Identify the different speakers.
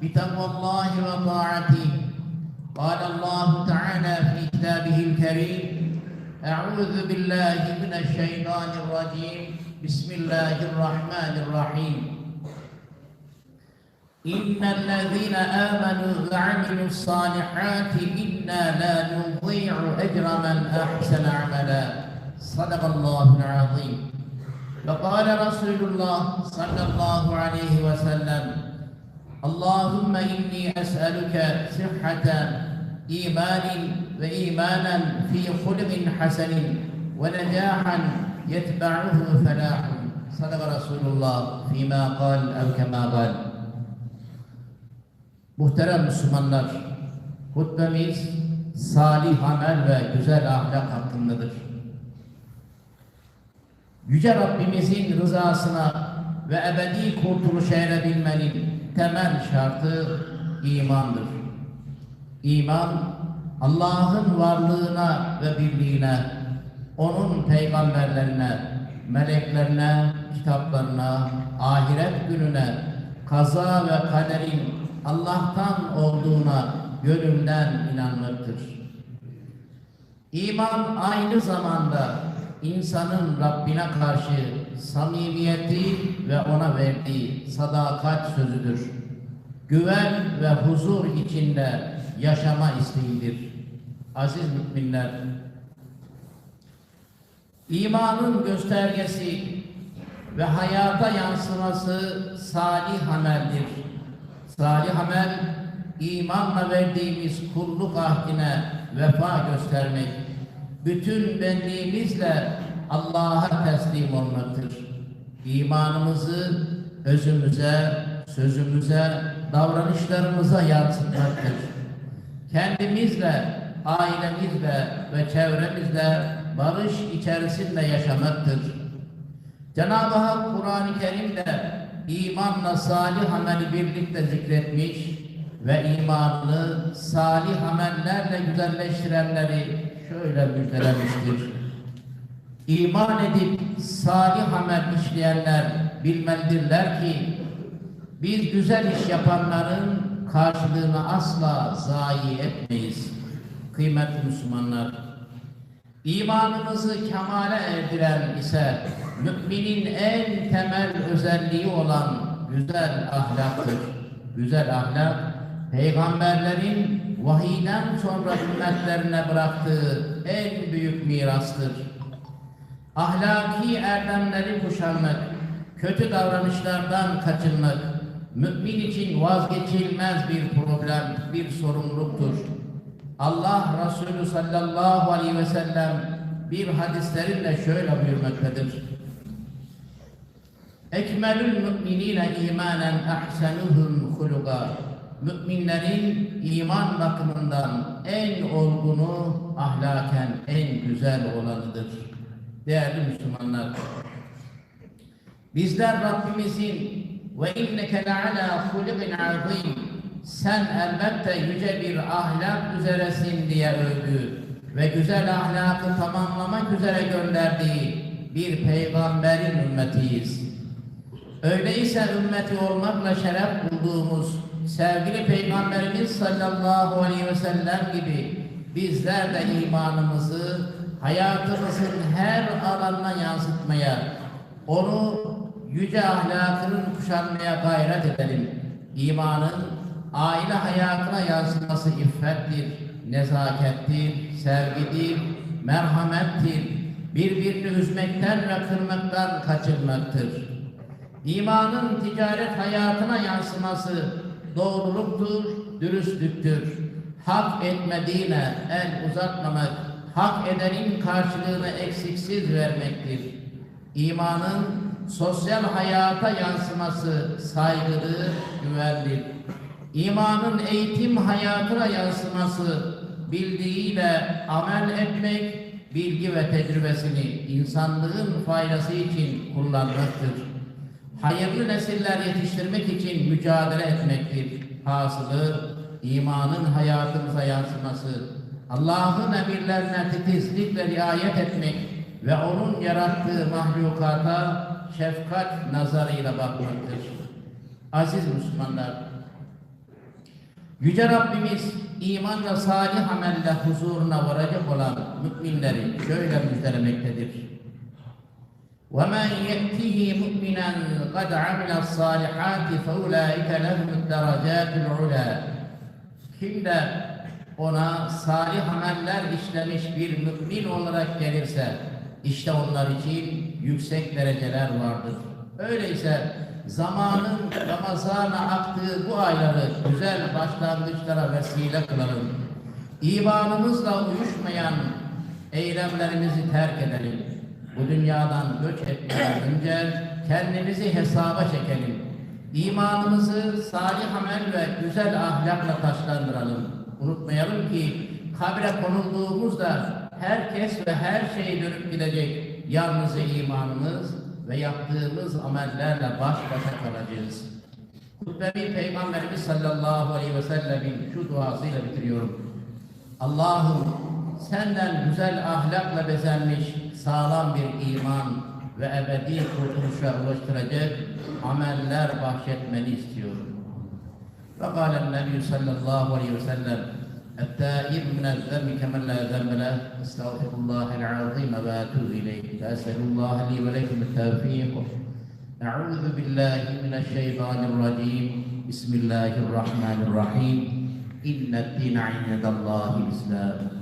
Speaker 1: بتقوى الله وطاعته. قال الله تعالى في كتابه الكريم أعوذ بالله من الشيطان الرجيم. بسم الله الرحمن الرحيم. إن الذين آمنوا وعملوا الصالحات إنا لا نضيع أجر من أحسن عملا. صدق الله العظيم. وقال رسول الله صلى الله عليه وسلم Allahümme inni es'eluke sıhhate imanin ve imanen fi hulmin hasenin ve necahan yetba'uhu felahun. Sadaka Resulullah fîmâ kal ev kemâ. Muhterem Müslümanlar, hutbemiz salih amel ve güzel ahlak hakkındadır. Yüce Rabbimizin rızasına ve ebedi kurtuluşa erebilmenin temel şartı imandır. İman, Allah'ın varlığına ve birliğine, O'nun peygamberlerine, meleklerine, kitaplarına, ahiret gününe, kaza ve kaderin Allah'tan olduğuna gönülden inanmaktır. İman aynı zamanda insanın Rabbine karşı samimiyeti ve ona verdiği sadakat sözüdür. Güven ve huzur içinde yaşama isteğidir. Aziz müminler, imanın göstergesi ve hayata yansıması salih ameldir. Salih amel, imanla verdiğimiz kulluk ahdine vefa göstermek, bütün benliğimizle Allah'a teslim olmaktır. İmanımızı özümüze, sözümüze, davranışlarımıza yansıtmaktır. Kendimizle, ailemizle ve çevremizle barış içerisinde yaşamaktır. Cenab-ı Hak Kur'an-ı Kerim'de imanla salih ameli birlikte zikretmiş ve imanını salih amellerle güzelleştirenleri şöyle müjdelemiştir. İman edip salih amel işleyenler bilmelidirler ki biz güzel iş yapanların karşılığını asla zayi etmeyiz. Kıymetli Müslümanlar, imanımızı kemale erdiren ise müminin en temel özelliği olan güzel ahlaktır. Güzel ahlak, peygamberlerin vahiyden sonra ümmetlerine bıraktığı en büyük mirastır. Ahlaki erdemleri kuşanmak, kötü davranışlardan kaçınmak, mümin için vazgeçilmez bir problem, bir sorumluluktur. Allah Resulü sallallahu aleyhi ve sellem bir hadislerinde şöyle buyurmaktadır. Ekmelül müminine imanen ahsenuhum huluga. Müminlerin iman bakımından en olgunu ahlaken en güzel olanıdır. Değerli Müslümanlar, bizler Rabbimizin ve inneke le'ala hulikin azim sen elbette yüce bir ahlak üzeresin diye övdü ve güzel ahlakı tamamlamak üzere gönderdiği bir peygamberin ümmetiyiz. Öyleyse ümmeti olmakla şeref bulduğumuz sevgili Peygamberimiz sallallahu aleyhi ve sellem gibi bizler de imanımızı hayatımızın her alanına yansıtmaya, onu yüce ahlakının kuşanmaya gayret edelim. İmanın aile hayatına yansıması iffettir, nezakettir, sevgidir, merhamettir, birbirini üzmekten ve kırmaktan kaçınmaktır. İmanın ticaret hayatına yansıması doğruluktur, dürüstlüktür. Hak etmediğine el uzatmamak, hak edenin karşılığını eksiksiz vermektir. İmanın sosyal hayata yansıması saygıdır, güvenlik. İmanın eğitim hayatına yansıması bildiğiyle amel etmek, bilgi ve tecrübesini insanlığın faydası için kullanmaktır. Hayırlı nesiller yetiştirmek için mücadele etmektir. Hasılı imanın hayatımıza yansıması, Allah'ın emirlerine titizlikle riayet etmek ve O'nun yarattığı mahlukata şefkat nazarıyla bakmaktır. Aziz Müslümanlar, Yüce Rabbimiz iman ve salih amelle huzuruna varacak olan müminleri şöyle müjdelemektedir. وَمَنْ يَأْتِهِ مُؤْمِنًا قَدْ عَمِلَ الصَّالِحَاتِ فَأُولَٰئِكَ لَهُمُ الدَّرَجَاتُ الْعُلَى Kim de ona salih ameller işlemiş bir mümin olarak gelirse işte onlar için yüksek dereceler vardır. Öyleyse zamanın Ramazan'a aktığı bu ayları güzel başlangıçlara vesile kılalım. İmanımızla uyuşmayan eylemlerimizi terk edelim. bu dünyadan göç etmeden önce kendimizi hesaba çekelim. İmanımızı salih amel ve güzel ahlakla taşlandıralım. Unutmayalım ki kabre konulduğumuzda herkes ve her şey dönüp gidecek. Yalnız imanımız ve yaptığımız amellerle baş başa kalacağız. Hutbemi Peygamberimiz sallallahu aleyhi ve sellemin şu duasıyla bitiriyorum. Allah'ım senden güzel ahlakla bezenmiş sağlam bir iman ve ebedi kurtuluşa ulaştıracak ameller bahşetmeni istiyorum. Ve kâlen Nebi sallallahu aleyhi ve sellem التائب من الذنب كمن لا ذنب له استغفر الله العظيم واتوب اليه فاسال الله لي ولكم التوفيق اعوذ بالله من الشيطان الرجيم بسم الله الرحمن الرحيم ان الدين عند الله الاسلام.